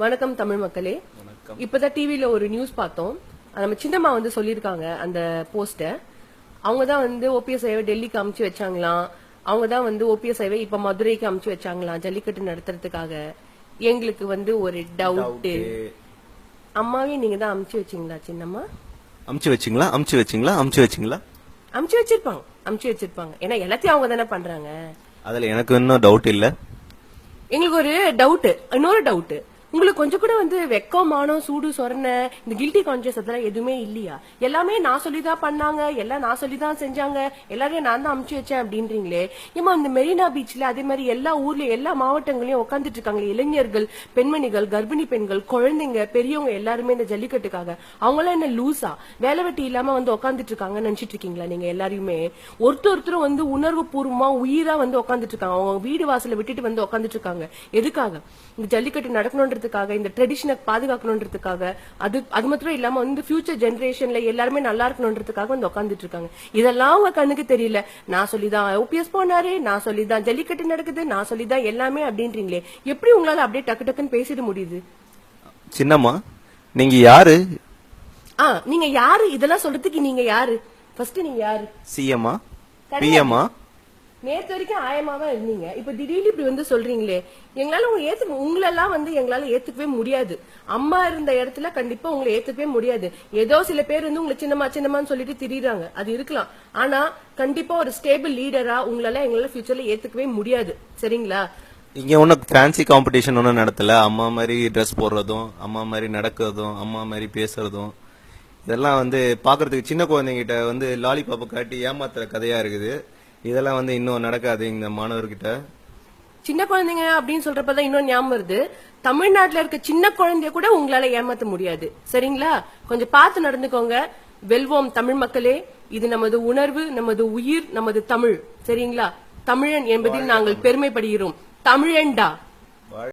வணக்கம் தமிழ் மக்களே. இப்பதான் டிவில ஒரு நியூஸ் பார்த்தோம். நம்ம சின்னம்மா வந்து சொல்லியிருக்காங்க அந்த போஸ்ட அவங்க தான் வந்து ஓபிஎஸ் ஐவை டெல்லிக்கு அமுச்சு வச்சாங்களாம். அவங்க தான் வந்து ஓபிஎஸ் ஐவை இப்ப மதுரைக்கு அமுச்சு வச்சாங்களாம் ஜல்லிக்கட்டு நடத்துறதுக்காக. எங்களுக்கு வந்து ஒரு டவுட் அம்மாவையும் நீங்க தான் அமுச்சு வச்சீங்களா சின்னம்மா? அமுச்சு வச்சிங்களா? அமுச்சு வச்சிங்களா? அமுச்சு வச்சிங்களா? அமுச்சு வச்சிருப்பாங்க. அமுச்சு வச்சிருப்பாங்க. ஏன்னா எல்லாத்தையும் அவங்க தானே பண்றாங்க. அதுல எனக்கு இன்னும் டவுட் இல்ல. எங்களுக்கு ஒரு டவுட் இன்னொரு டவுட் உங்களுக்கு கொஞ்சம் கூட வந்து வெக்கம் மானம் சூடு சொரண இந்த கில்ட்டி கான்சியஸ் அதெல்லாம் எதுவுமே இல்லையா? எல்லாமே நான் சொல்லிதான் பண்ணாங்க எல்லாம் நான் சொல்லிதான் செஞ்சாங்க எல்லாரையும் நான் தான் அமுச்சு வச்சேன் அப்படின்றீங்களே. ஏமா இந்த மெரினா பீச்ல அதே மாதிரி எல்லா ஊர்ல எல்லா மாவட்டங்களையும் உட்காந்துட்டு இருக்காங்க. இளைஞர்கள் பெண்மணிகள் கர்ப்பிணி பெண்கள் குழந்தைங்க பெரியவங்க எல்லாருமே இந்த ஜல்லிக்கட்டுக்காக. அவங்களாம் என்ன லூசா? வேலை வெட்டி இல்லாம வந்து உட்காந்துட்டு இருக்காங்கன்னு நினைச்சிட்டு இருக்கீங்களா நீங்க எல்லாரையுமே? ஒருத்தர் ஒருத்தரும் வந்து உணர்வு பூர்வமா உயிரா வந்து உட்காந்துட்டு இருக்காங்க. அவங்க வீடு வாசல விட்டுட்டு வந்து உட்காந்துட்டு இருக்காங்க. எதுக்காக? இந்த ஜல்லிக்கட்டு நடக்கணுன்றதுக்காக இந்த ட்ரெடிஷனை பாதுகாக்கணுன்றதுக்காக அது அது மாத்திரம் இல்லாம வந்து ஃபியூச்சர் ஜெனரேஷன்ல எல்லாருமே நல்லா இருக்கணுன்றதுக்காக வந்து உட்காந்துட்டு இருக்காங்க. இதெல்லாம் உங்க கண்ணுக்கு தெரியல. நான் சொல்லிதான் ஓபிஎஸ் போனாரு நான் சொல்லிதான் ஜல்லிக்கட்டு நடக்குது நான் சொல்லிதான் எல்லாமே அப்படின்றீங்களே. எப்படி உங்களால அப்படியே டக்கு டக்குன்னு பேசிட முடியுது? சின்னம்மா நீங்க யாரு? ஆ நீங்க யாரு? இதெல்லாம் சொல்றதுக்கு நீங்க யாரு? ஃபர்ஸ்ட் நீங்க யாரு? சிஎம்மா. பிஎம்மா நேத்து வரைக்கும் ஆயமாவா இருந்தீங்க. இப்ப திடீர்னு இப்படி வந்து சொல்றீங்களே எங்களால உங்க ஏத்து உங்களெல்லாம் வந்து எங்களால ஏத்துக்கவே முடியாது. அம்மா இருந்த இடத்துல கண்டிப்பா உங்களை ஏத்துக்கவே முடியாது. ஏதோ சில பேர் வந்து உங்களை சின்னம்மா சின்னம்மான்னு சொல்லிட்டு திரியுறாங்க. அது இருக்கலாம். ஆனா கண்டிப்பா ஒரு ஸ்டேபிள் லீடரா உங்களால எங்களால ஃபியூச்சர்ல ஏத்துக்கவே முடியாது. சரிங்களா? இங்க ஒன்றும் ஃபேன்சி காம்படிஷன் ஒன்றும் நடத்தல. அம்மா மாதிரி ட்ரெஸ் போடுறதும் அம்மா மாதிரி நடக்கிறதும் அம்மா மாதிரி பேசுறதும் இதெல்லாம் வந்து பாக்குறதுக்கு சின்ன குழந்தைங்கிட்ட வந்து லாலிபாப்பை காட்டி ஏமாத்துற கதையா இருக்குது. இதெல்லாம் வந்து இன்னும் நடக்காது இந்த மாணவர்கிட்ட. சின்ன குழந்தைங்க அப்படின்னு சொல்றப்பதான் இன்னும் ஞாபகம் வருது. தமிழ்நாட்டுல இருக்க சின்ன குழந்தைய கூட உங்களால ஏமாத்த முடியாது. சரிங்களா? கொஞ்சம் பார்த்து நடந்துக்கோங்க. வெல்வோம் தமிழ் மக்களே. இது நமது உணர்வு நமது உயிர் நமது தமிழ். சரிங்களா? தமிழன் என்பதில் நாங்கள் பெருமைப்படுகிறோம். தமிழன்டா.